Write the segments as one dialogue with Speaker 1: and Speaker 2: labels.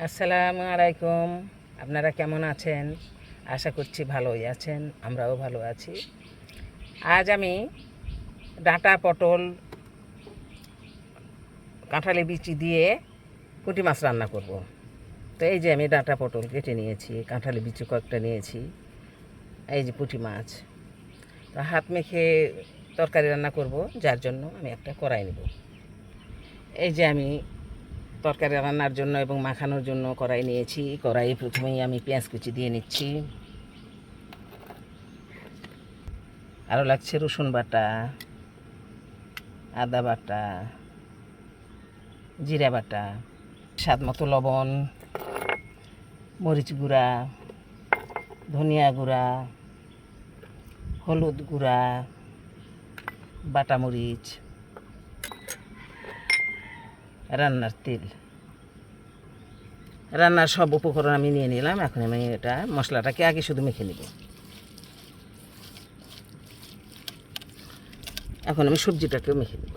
Speaker 1: আসসালামু আলাইকুম। আপনারা কেমন আছেন? আশা করছি ভালোই আছেন, আমরাও ভালো আছি। আজ আমি ডাঁটা, পটল, কাঁঠালি বিচি দিয়ে পুঁটি মাছ রান্না করব। তো এই যে আমি ডাঁটা, পটল কেটে নিয়েছি, কাঁঠালি বিচি কয়েকটা নিয়েছি, এই যে পুঁটি মাছ। তো হাত মেখে তরকারি রান্না করব, যার জন্য আমি একটা কড়াই নেব। এই যে আমি তরকারি রান্নার জন্য এবং মাখানোর জন্য কড়াই নিয়েছি। কড়াই প্রথমেই আমি পেঁয়াজ কুচি দিয়ে নিচ্ছি। আরও লাগছে রসুন বাটা, আদা বাটা, জিরা বাটা, স্বাদ মতো লবণ, মরিচ গুঁড়া, ধনিয়া গুঁড়া, হলুদ গুঁড়া, বাটা মরিচ রান্নার তেল। রান্নার সব উপকরণ আমি নিয়ে নিলাম, এখন আমি এটা মশলাটাকে আগে শুধু মেখে নিব। এখন আমি সবজিটাকেও মেখে নেব।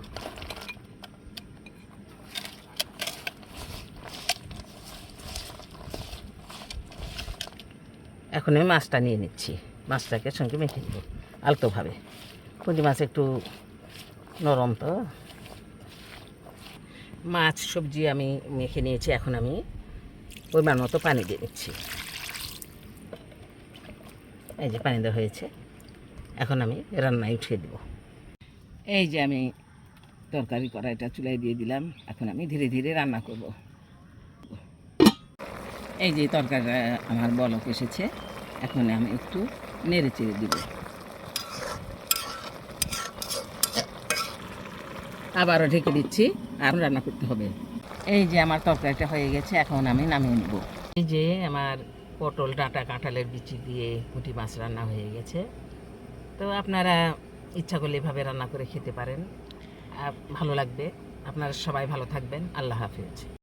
Speaker 1: এখন আমি মাছটা নিয়ে নিচ্ছি। মাছটাকে সঙ্গে মেখে নেব আলতোভাবে। পুঁটি মাছ একটু নরম তো। মাছ সবজি আমি মেখে নিয়েছি, এখন আমি পরিমাণ মতো পানি দিয়ে দিচ্ছি। এই যে পানি দেওয়া হয়েছে, এখন আমি রান্নায় উঠিয়ে দেব। এই যে আমি তরকারি কড়াইটা চুলাই দিয়ে দিলাম, এখন আমি ধীরে ধীরে রান্না করব। এই যে তরকারিটা আমার বলক এসেছে, এখন আমি একটু নেড়ে চেড়ে দিব। আবারও ঢেকে দিচ্ছি আর রান্না করতে হবে। এই যে আমার তরকারিটা হয়ে গেছে, এখন আমি নামিয়ে নেব। এই যে আমার পটল ডাঁটা কাঁঠালের বিচি দিয়ে পুঁটি মাছ রান্না হয়ে গেছে। তো আপনারা ইচ্ছা করলে এভাবে রান্না করে খেতে পারেন। ভালো লাগবে। আপনারা সবাই ভালো থাকবেন। আল্লাহ হাফিজ।